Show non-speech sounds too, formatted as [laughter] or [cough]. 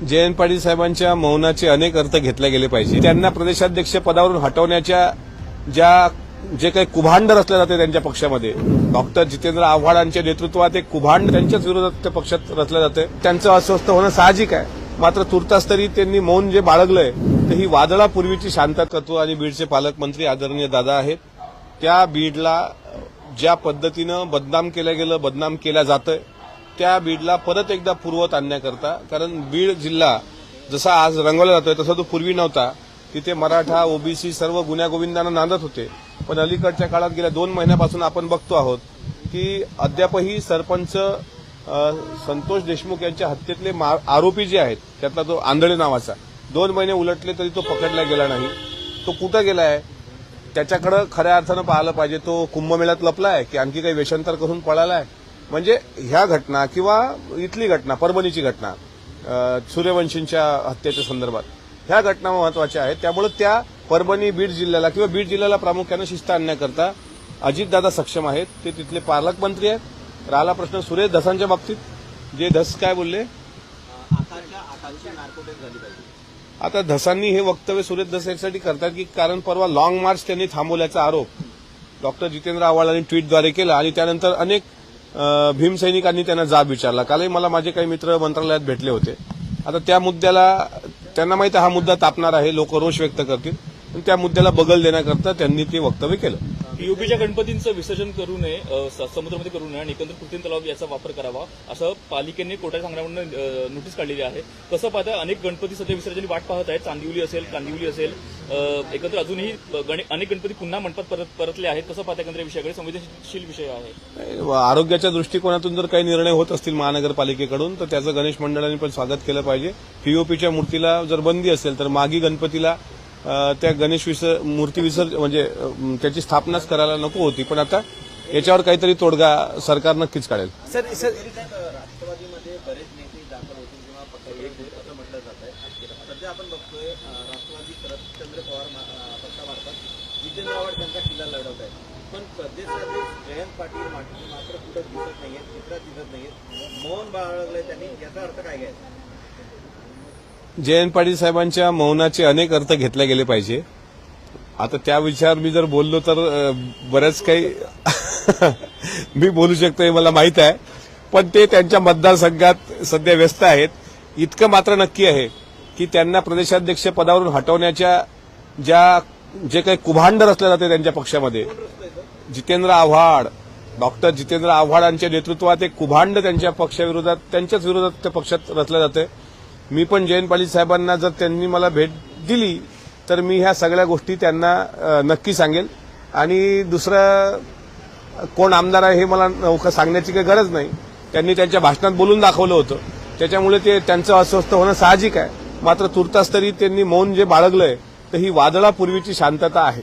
जयंत पाटील साहेबांच्या मौनाचे अनेक अर्थ घेतले गेले पाहिजे. त्यांना प्रदेशाध्यक्ष पदावरून हटवण्याच्या ज्या जे काही कुभांड रचले जाते त्यांच्या पक्षामध्ये डॉक्टर जितेंद्र आव्हाडांच्या नेतृत्वात एक कुभांड त्यांच्याच विरोधात त्या पक्षात रचलं जाते. त्यांचं अस्वस्थ होणं साहजिक आहे. मात्र तुर्तास तरी त्यांनी मौन जे बाळगलंय तर ही वादळापूर्वीची शांतत्व आणि बीडचे पालकमंत्री आदरणीय दादा आहेत. त्या बीडला ज्या पद्धतीनं बदनाम केलं गेलं बदनाम केल्या जातं त्या बीडला परत एकदा पूर्वत आणण्याकरता कारण बीड जिल्हा जसा आज रंगवला जातोय तसा तो पूर्वी नव्हता. तिथे मराठा ओबीसी सर्व गुन्ह्यागोविंदांना नांदत होते. पण अलीकडच्या काळात गेल्या दोन महिन्यापासून आपण बघतो आहोत की अद्यापही सरपंच संतोष देशमुख यांच्या हत्येतले मा- आरोपी जे आहेत त्यातला तो आंधळे नावाचा दोन महिने उलटले तरी तो पकडला गेला नाही. तो कुठं गेलाय? त्याच्याकडं खऱ्या अर्थानं पाहिलं पाहिजे तो कुंभमेळ्यात लपलाय की आणखी काही वेषांतर करून पळालाय? म्हणजे ह्या घटना किंवा इथली घटना परभणीची घटना सूर्यवंशींच्या हत्येच्या संदर्भात ह्या घटना महत्त्वाच्या आहेत. त्यामुळे त्या परभणी बीड जिल्ह्याला किंवा बीड जिल्ह्याला प्रामुख्यानं शिस्त आणण्याकरता अजितदादा सक्षम आहेत. ते तिथले पालकमंत्री आहेत. राहिला प्रश्न सुरेश धसांच्या बाबतीत. जे धस काय बोलले? आता धसांनी हे वक्तव्य सुरेश धस यासाठी करतात की कारण परवा लाँग मार्च त्यांनी थांबवल्याचा आरोप. डॉक्टर जितेंद्र आव्हाडांनी ट्विटद्वारे केला आणि त्यानंतर अनेक भीमसैनिकांनी त्यांना जाब विचारला. कालही मला माझे काही मित्र मंत्रालयात भेटले होते. आता त्या मुद्द्याला त्यांना माहिती हा मुद्दा तापणार आहे. लोक रोष व्यक्त करतील. पण त्या मुद्द्याला बगल देण्याकरता त्यांनी ते वक्तव्य केलं. पीओपीच्या गणपतींचं विसर्जन करू नये समुद्रामध्ये करू नये आणि एकंदर कृत्रिम तलाव याचा वापर करावा असं पालिकेने कोर्टात सांगण्यामधून नोटीस काढलेली आहे. कसं पाहता अनेक गणपती सध्या विसर्जन वाट पाहत आहेत. चांदिवली असेल कांदिवली असेल एकत्र अजूनही अनेक गणपती पुन्हा मंडपात परत परतले आहेत. कसं पाहता एकंदर विषयाकडे? संवेदनशील विषय आहे. आरोग्याच्या दृष्टिकोनातून जर काही निर्णय होत असतील महानगरपालिकेकडून तर त्याचं गणेश मंडळांनी पण स्वागत केलं पाहिजे. पीओपीच्या मूर्तीला जर बंदी असेल तर मागी गणपतीला त्या गणेश विसर मूर्ती विसर्ज म्हणजे त्याची स्थापनाच करायला नको होती पण आता याच्यावर काहीतरी तोडगा सरकार नक्कीच काढेल. सर सर राष्ट्रवादीमध्ये बरेच नेते दाखल होतील किंवा असं म्हटलं जात आहे. सध्या आपण बघतोय राष्ट्रवादी शरदचंद्र पवार पक्षामार्फत जितेंद्र आव्हाड त्यांचा किल्ला लढवत आहेत. पण प्रदेशाध्यक्ष जयंत पाटील मात्र कुठं दिसत नाहीयेत चित्रात दिसत नाहीयेत. मौन बाळगलंय त्यांनी याचा अर्थ काय घ्यायचा जयंत पाटील साहेबांच्या मौनाचे अनेक अर्थ घेतले गेले पाहिजे. आता त्या विषयावर मी जर बोललो तर बऱ्याच काही [laughs] मी बोलू शकतो हे मला माहीत आहे. पण ते त्यांच्या मतदारसंघात सध्या व्यस्त आहेत. इतकं मात्र नक्की आहे की त्यांना प्रदेशाध्यक्ष पदावरून हटवण्याच्या ज्या जे काही कुभांड रचले जाते त्यांच्या पक्षामध्ये. जितेंद्र आव्हाड डॉक्टर जितेंद्र आव्हाडांच्या नेतृत्वात एक कुभांड त्यांच्या पक्षाविरोधात त्यांच्याच विरोधात त्या पक्षात रचलं जाते मी पण जयंत पाटील साहेबांना जर त्यांनी मला भेट दिली तर मी ह्या सगळ्या गोष्टी त्यांना नक्की सांगेल. आणि दुसरं कोण आमदार आहे हे मला नौका सांगण्याची काही गरज नाही. त्यांनी त्यांच्या भाषणात बोलून दाखवलं होतं. त्याच्यामुळे ते त्यांचं अस्वस्थ होणं साहजिक आहे. मात्र तुर्तास तरी त्यांनी मौन जे बाळगलंय तर ही वादळापूर्वीची शांतता आहे.